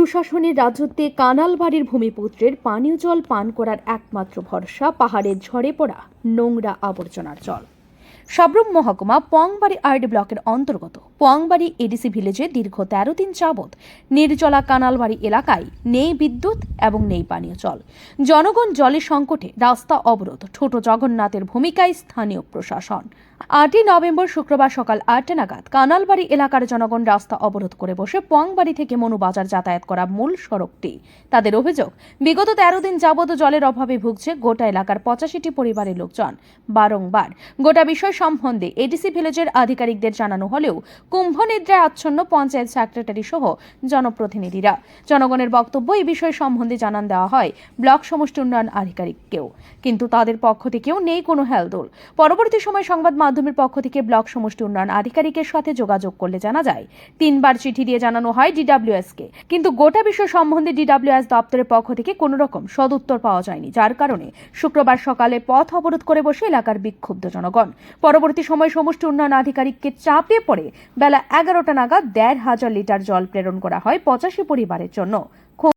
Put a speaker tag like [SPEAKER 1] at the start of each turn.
[SPEAKER 1] সুশাসনের রাজত্বে কানাল বাড়ির ভূমিপুত্রের পানীয় জল পান করার একমাত্র ভরসা পাহাড়ের ঝরে পড়া নোংরা আবর্জনার জল। সাবরুম মহকুমা পোয়াংবাড়ি আরডি ব্লকের অন্তর্গত পোয়াংবাড়ি এডিসি ভিলেজে দীর্ঘ তেরো দিন যাবৎ নির্জলা কানালবাড়ি এলাকায় নেই বিদ্যুৎ এবং নেই পানীয় জল। জনগণ জলের সংকটে রাস্তা অবরোধ। ছোট জগন্নাথের ভূমিকায় স্থানীয় প্রশাসন। আটই নভেম্বর শুক্রবার সকাল আটটা নাগাদ কানালবাড়ি এলাকার জনগণ রাস্তা অবরোধ করে বসে পোয়াংবাড়ি থেকে মনুবাজার যাতায়াত করা মূল সড়কটি। তাদের অভিযোগ, বিগত তেরো দিন যাবত জলের অভাবে ভুগছে গোটা এলাকার পঁচাশিটি পরিবারের লোকজন। বারংবার গোটা বিষয় সম্বন্ধে এডিসি ভিলেজের আধিকারিকদের জানানো হলেও কুম্ভ নিদ্রায় আচ্ছন্ন পঞ্চায়েত সেক্রেটারি সহ জনপ্রতিনিধিরা। জনগণের বক্তব্য এই বিষয় সম্বন্ধে জানান দেওয়া হয় ব্লক সমষ্টি উন্নয়ন আধিকারিককেও। কিন্তু তাদের পক্ষ থেকেও নেই কোনো হেলদোল। পরবর্তী সময় সংবাদ মাধ্যমের পক্ষ থেকে ব্লক সমষ্টি উন্নয়ন আধিকারিকের সাথে যোগাযোগ করলে জানা যায়, তিনবার চিঠি দিয়ে জানানো হয় ডিডাব্লিউএস কে কিন্তু গোটা বিষয় সম্বন্ধে ডিডাব্লিউএস দপ্তরের পক্ষ থেকে কোনো রকম সদুত্তর পাওয়া যায়নি। যার কারণে শুক্রবার সকালে পথ অবরোধ করে বসে এলাকার বিক্ষুব্ধ জনগণ। পরবর্তী সময় সমষ্টি উন্নয়ন আধিকারিককে চাপে পড়ে বেলা এগারোটা নাগাদ দেড় হাজার লিটার জল প্রেরণ করা হয় পঁচাশি পরিবারের জন্য।